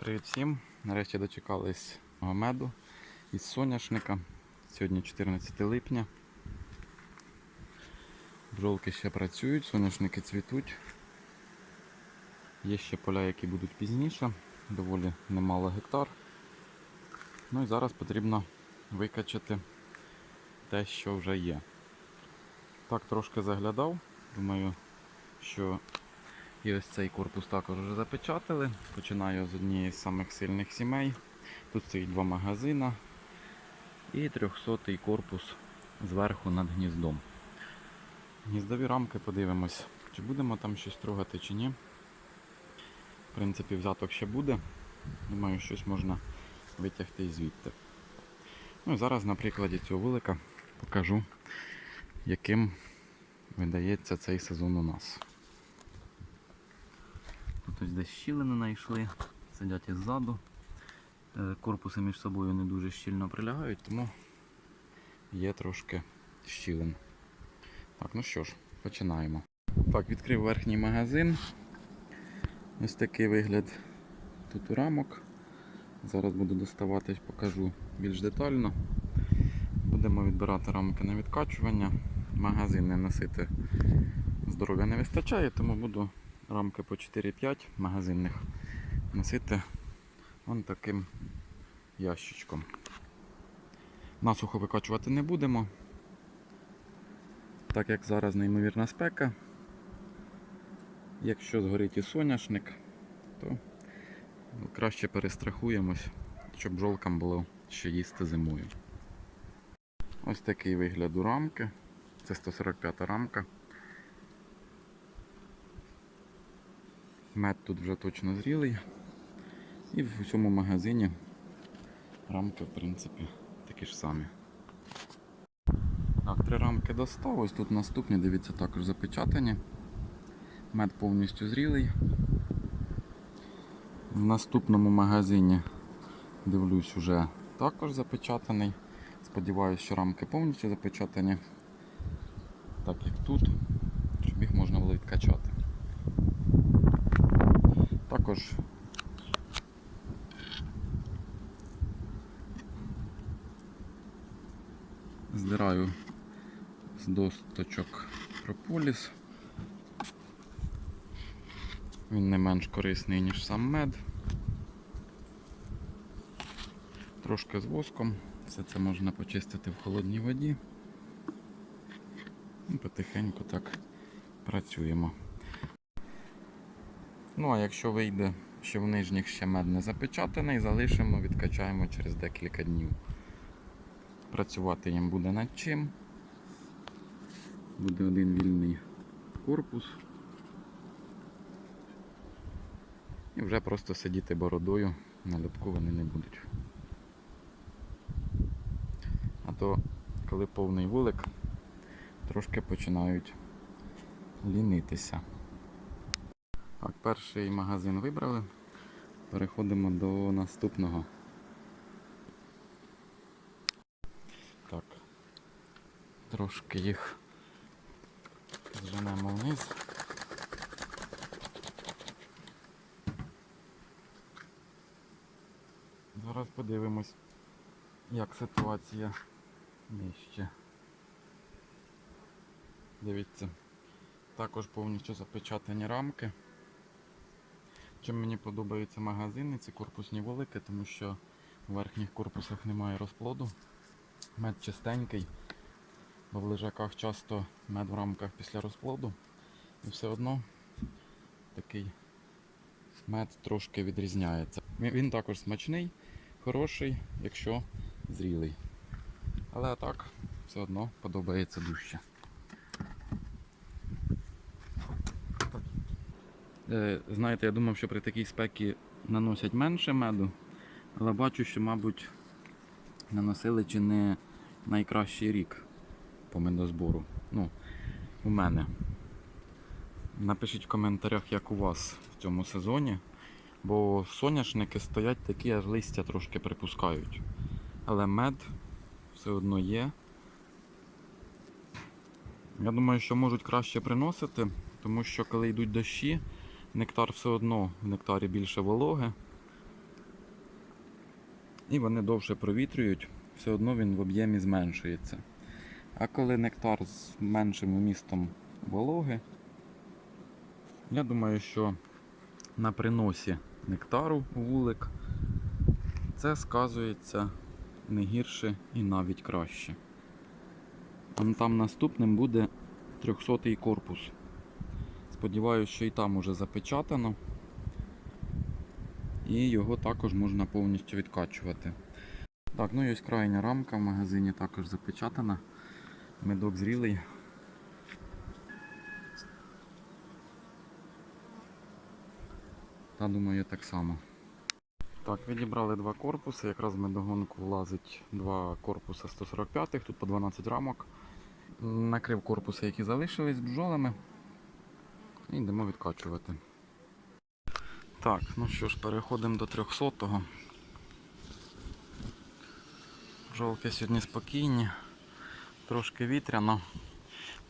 Привіт всім! Нарешті дочекались меду із соняшника. Сьогодні 14 липня. Бджолки ще працюють, соняшники цвітуть. Є ще поля, які будуть пізніше, доволі немало гектар. Ну і зараз потрібно викачати те, що вже є. Так, трошки заглядав. Думаю, що і ось цей корпус також вже запечатали. Починаю з однієї з самих сильних сімей. Тут стоїть два магазина і 300-й корпус зверху над гніздом. Гніздові рамки подивимось, чи будемо там щось трогати, чи ні. В принципі, взяток ще буде. Думаю, щось можна витягти і звідти. Ну і зараз на прикладі цього вулика покажу, яким видається цей сезон у нас. Ось десь щілини знайшли, сидять іззаду. Е, Корпуси між собою не дуже щільно прилягають, тому є трошки щілин. Так, ну що ж, починаємо. Так, відкрив верхній магазин. Ось такий вигляд тут у рамок. Зараз буду доставати, покажу більш детально. Будемо відбирати рамки на відкачування. Магазин не носити здоров'я не вистачає, тому буду рамки по 4-5 магазинних носити вон таким ящичком. Насухо викачувати не будемо. Так як зараз неймовірна спека. Якщо згорить і соняшник, то краще перестрахуємось, щоб бджолкам було що їсти зимою. Ось такий вигляд у рамки. Це 145 рамка. Мед тут вже точно зрілий. І в цьому магазині рамки, в принципі, такі ж самі. Так, три рамки достав. Ось тут наступні, дивіться, також запечатані. Мед повністю зрілий. В наступному магазині, дивлюсь, уже також запечатаний. Сподіваюсь, що рамки повністю запечатані. Так як тут, щоб їх можна було відкачати. Також здираю з досточок прополіс. Він не менш корисний, ніж сам мед. Трошки з воском. Все це можна почистити в холодній воді. І потихеньку так працюємо. Ну, а якщо вийде, що в нижніх ще мед не запечатаний, залишимо, відкачаємо через декілька днів. Працювати їм буде над чим. Буде один вільний корпус. І вже просто сидіти бородою на льотку вони не будуть. А то, коли повний вулик, трошки починають лінитися. Так, перший магазин вибрали. Переходимо до наступного. Так. Трошки їх зженемо вниз. Зараз подивимось, як ситуація нижче. Дивіться, також повністю запечатані рамки. Чим мені подобаються магазини, ці корпусні великі, тому що в верхніх корпусах немає розплоду. Мед чистенький, бо в лежаках часто мед в рамках після розплоду. І все одно такий мед трошки відрізняється. Він- також смачний, хороший, якщо зрілий. Але так, все одно подобається дужче. Е, Знаєте, я думав, що при такій спекі наносять менше меду, але бачу, що, мабуть, наносили чи не найкращий рік по медозбору. Ну, у мене. Напишіть в коментарях, як у вас в цьому сезоні, бо соняшники стоять такі, аж листя трошки припускають. Але мед все одно є. Я думаю, що можуть краще приносити, тому що коли йдуть дощі, нектар все одно в нектарі більше вологи. і вони довше провітрюють, все одно він в об'ємі зменшується. А коли нектар з меншим вмістом вологи, я думаю, що на приносі нектару вулик це сказується не гірше і навіть краще. Там наступним буде 300-й корпус. Сподіваюся, що і там уже запечатано. І його також можна повністю відкачувати. Так, ну і ось крайня рамка в магазині також запечатана. Медок зрілий. Та думаю так само. Так, відібрали два корпуси. Якраз в медогонку влазить два корпуси 145-х, тут по 12 рамок. Накрив корпуси, які залишились бджолами. І йдемо відкачувати. Так, ну що ж, переходимо до 300-го. Бджолки сьогодні спокійні, трошки вітряно.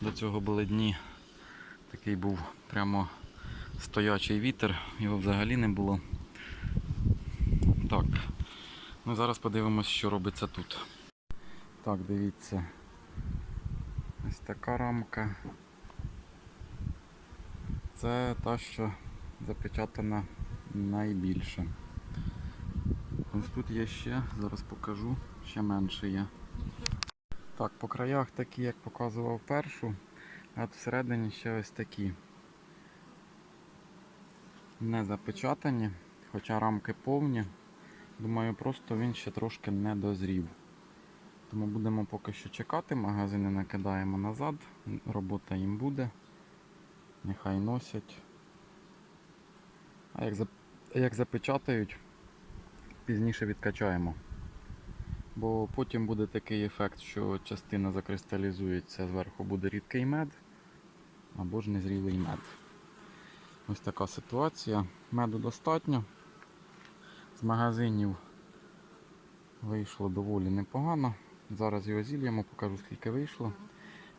До цього були дні. Такий був прямо стоячий вітер, його взагалі не було. Так, ну зараз подивимось, що робиться тут. Так, дивіться. Ось така рамка. Це та, що запечатана найбільше. Ось тут є ще, зараз покажу, ще менше є. Так, по краях такі, як показував першу, а всередині ще ось такі. Не запечатані, хоча рамки повні. Думаю, просто він ще трошки не дозрів. Тому будемо поки що чекати, магазини накидаємо назад, робота їм буде. Нехай носять. А як, зап... як запечатають, пізніше відкачаємо. Бо потім буде такий ефект, що частина закристалізується, зверху буде рідкий мед або ж незрілий мед. Ось така ситуація. Меду достатньо. З магазинів вийшло доволі непогано. Зараз його зільємо, покажу скільки вийшло.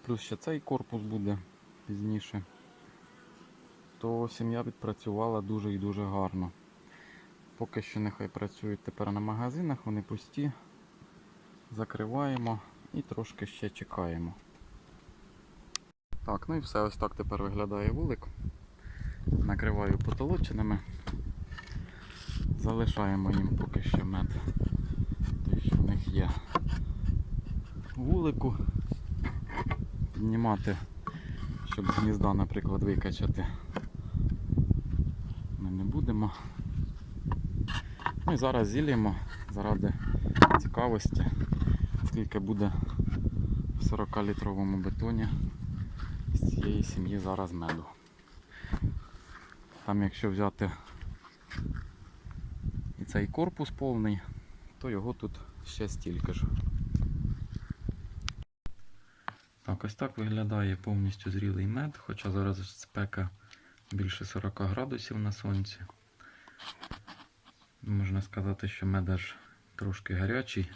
Плюс ще цей корпус буде пізніше. То сім'я відпрацювала дуже і дуже гарно. Поки що нехай працюють тепер на магазинах, вони пусті. Закриваємо і трошки ще чекаємо. Так, ну і все, ось так тепер виглядає вулик. Накриваю потолоченими. Залишаємо їм поки що мед. Той, що в них є вулику. Піднімати, щоб гнізда, наприклад, викачати. Ми не будемо. Ну і зараз зілємо заради цікавості, скільки буде в 40-літровому бетоні з цієї сім'ї зараз меду. Там якщо взяти і цей корпус повний, то його тут ще стільки ж. Так, ось так виглядає повністю зрілий мед, хоча зараз спека більше 40 градусів на сонці. Можна сказати, що мед аж трошки гарячий.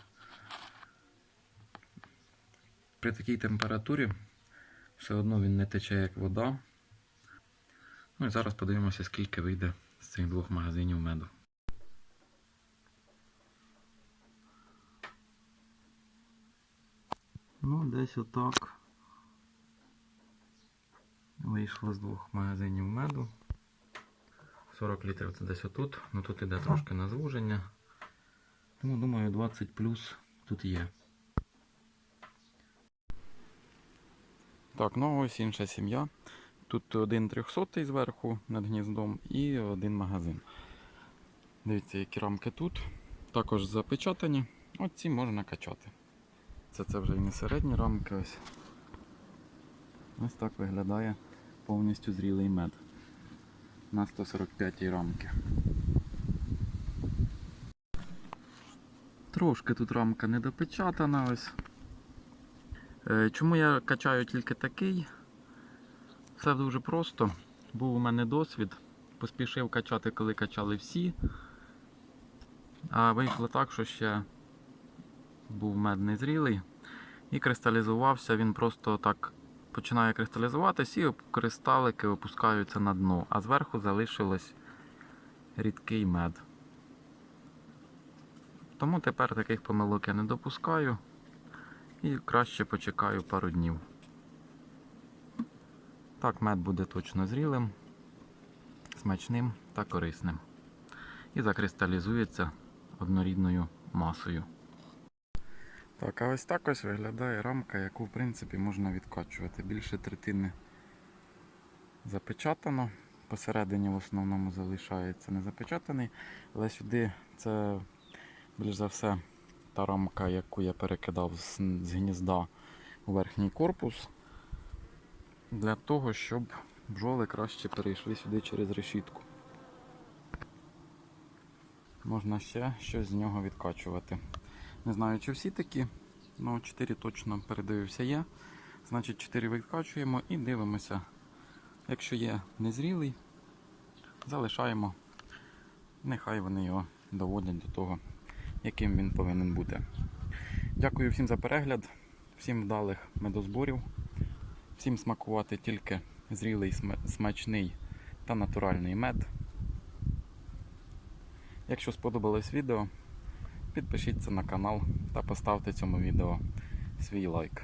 При такій температурі все одно він не тече як вода. Ну і зараз подивимося, скільки вийде з цих двох магазинів меду. Ну, десь отак. Вийшло з двох магазинів меду. 40 літрів це десь отут, ну тут іде трошки на звуження. Тому думаю 20 плюс тут є. Так, ну ось інша сім'я. Тут один 300 зверху над гніздом і один магазин. Дивіться, які рамки тут. Також запечатані. Оці можна качати. Це це вже і не середні рамки. Ось Ось так виглядає повністю зрілий мед на 145 рамки. Трошки тут рамка не допечатана ось. Е, Чому я качаю тільки такий? Все дуже просто. Був у мене досвід. Поспішив качати, коли качали всі. А вийшло так, що ще був мед незрілий. І кристалізувався, він просто так починає кристалізуватись і кристалики опускаються на дно, а зверху залишилось рідкий мед. Тому тепер таких помилок я не допускаю і краще почекаю пару днів. Так, мед буде точно зрілим, смачним та корисним. І закристалізується однорідною масою. Так, а ось так ось виглядає рамка, яку в принципі можна відкачувати. Більше третини запечатано. Посередині в основному залишається не запечатаний, але сюди це більш за все та рамка, яку я перекидав з, з гнізда у верхній корпус, для того, щоб бджоли краще перейшли сюди через решітку. Можна ще щось з нього відкачувати. Не знаю, чи всі такі, але 4 точно передивився є. Значить, 4 відкачуємо і дивимося. Якщо є незрілий, залишаємо. Нехай вони його доводять до того, яким він повинен бути. Дякую всім за перегляд, всім вдалих медозборів, всім смакувати тільки зрілий, смачний та натуральний мед. Якщо сподобалось відео, підпишіться на канал та поставте цьому відео свій лайк.